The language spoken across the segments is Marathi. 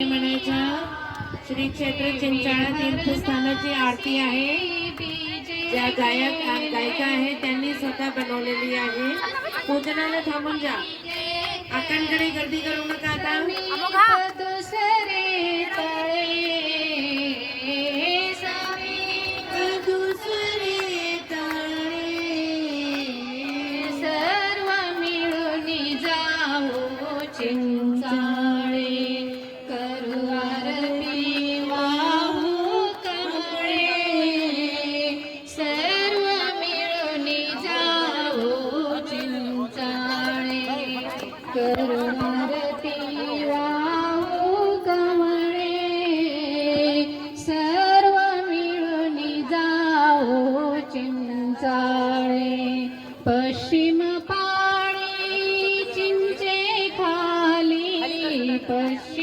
म्हणायच्या श्री क्षेत्र चिंचाळा तीर्थस्थानाची आरती आहे. ज्या गायक गायिका आहे त्यांनी स्वतः बनवलेली आहे. पूजनाला थांबून जा. आकांकडे गर्दी करू नका आता. दुसरे दुसरे सर्व પ્રેમ પાણી ચિંચે ખાલી પછી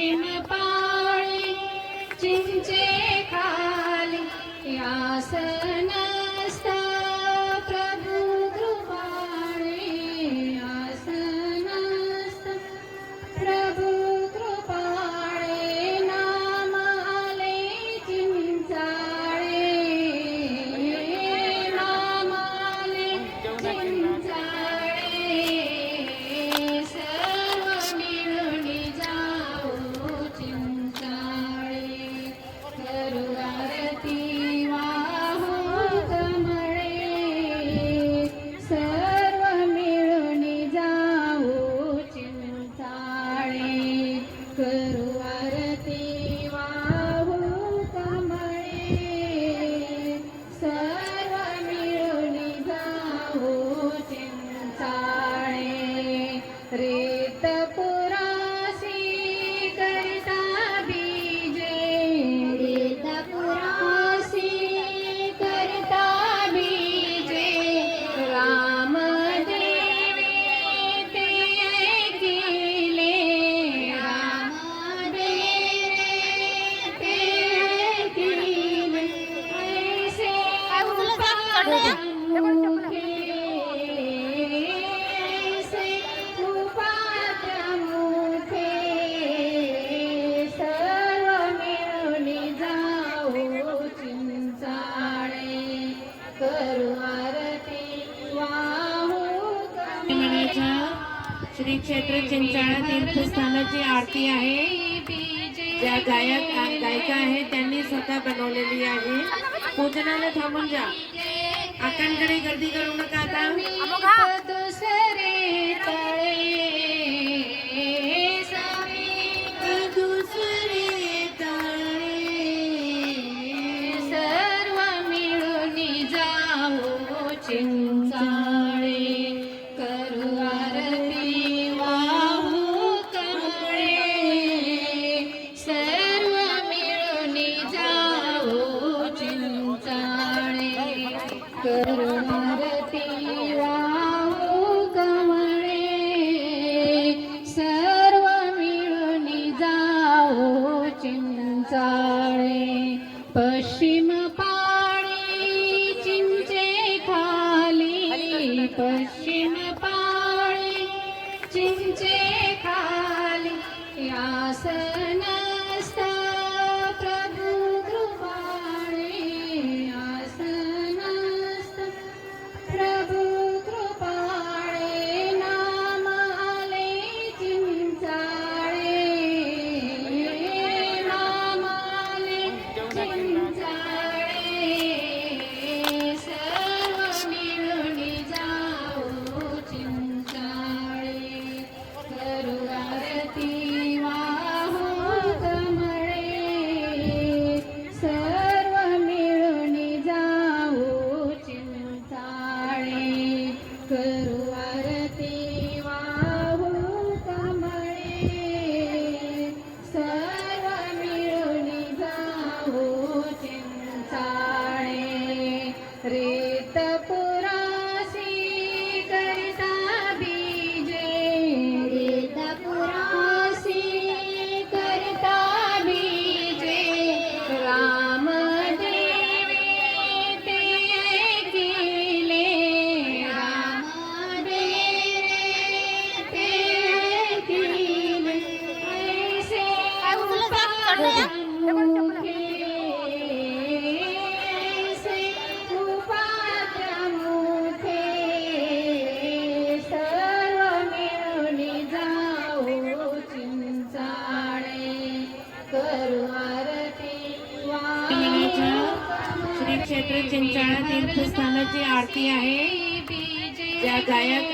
शाळा तीर्थस्थानाची आरती आहे ज्या गायक गायिका आहेत त्यांनी स्वतः बनवलेली आहे. पूजनाला थांबून जा. आकांकडे गर्दी करू नका आता.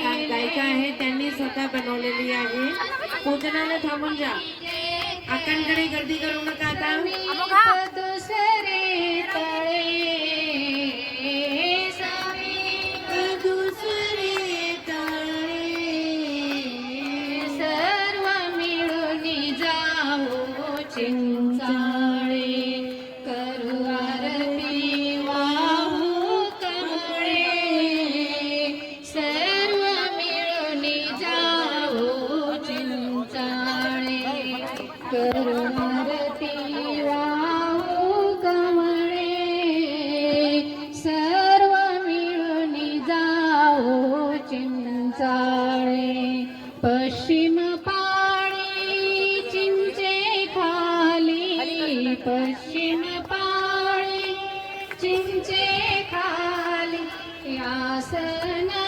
गायिका आहे? त्यांनी स्वतः बनवलेली आहे. पोचनाला थांबून जा. आकांकडे गर्दी करू नका आता. दुसरे i'll say Sanyasana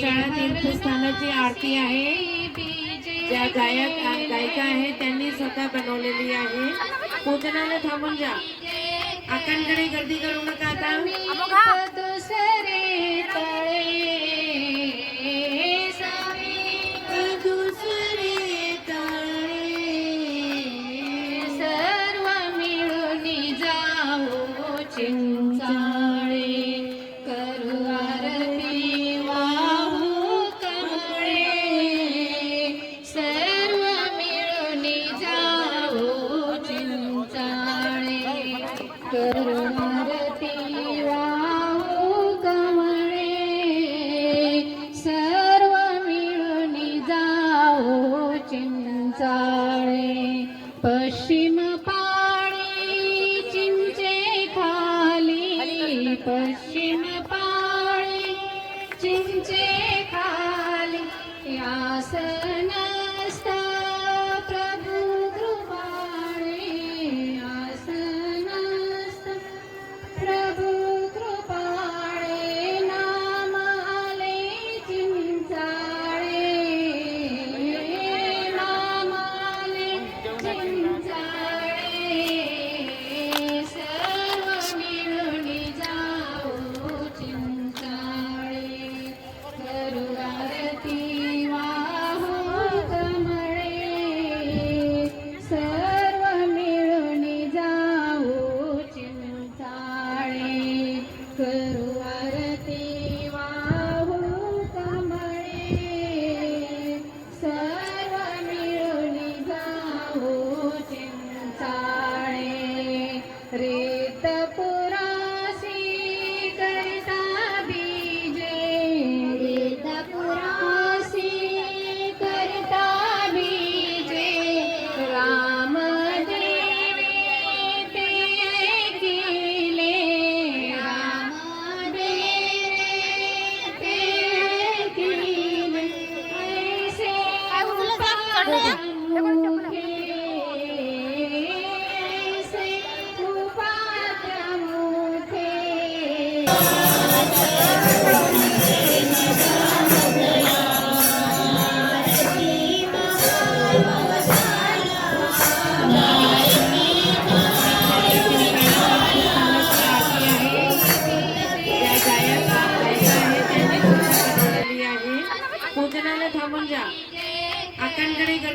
पंचाळा तीर्थस्थानाची आरती आहे. ज्या गायक गायिका आहे त्यांनी स्वतः बनवलेली आहे. पूजनाला थांबून जा. आकांकडे गर्दी करू नका आता.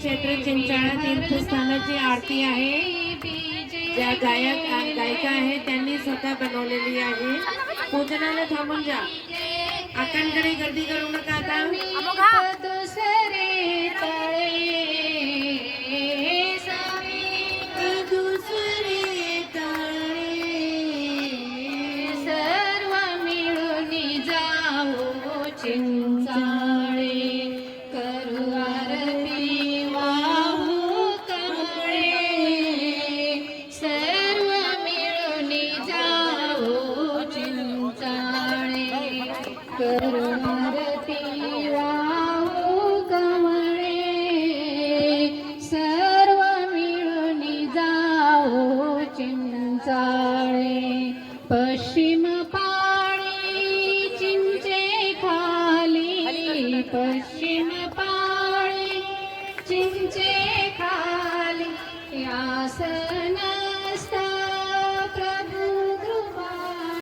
क्षेत्र चिंचाळा तीर्थस्थानाची आरती आहे ज्या गायक गायिका आहेत त्यांनी स्वतः बनवलेली आहे. पूजनाला थांबून जा. आकांकडे गर्दी करू नका आता. Onları